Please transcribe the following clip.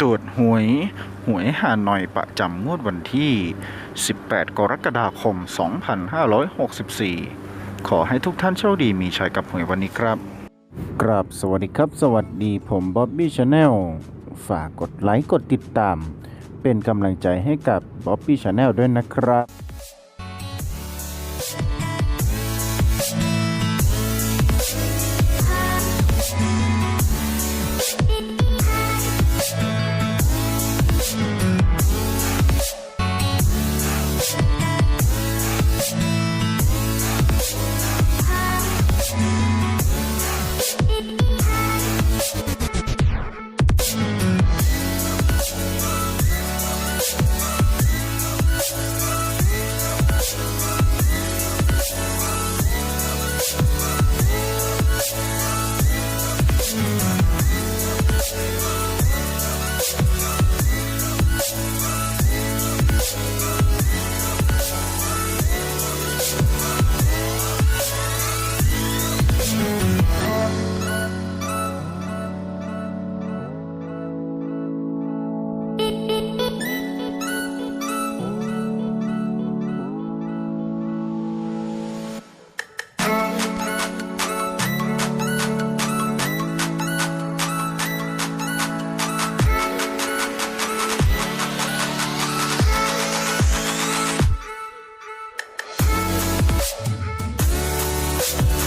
ตรวจหวย หวยฮานอยประจำงวดวันที่ 18 กรกฎาคม 2564 ขอให้ทุกท่านโชคดีมีชัยกับหวยวันนี้ครับกราบสวัสดีครับ สวัสดีผมบ๊อบบี้ชาแนลฝากกดไลค์กดติดตาม เป็นกำลังใจให้กับบ๊อบบี้ชาแนลด้วยนะครับ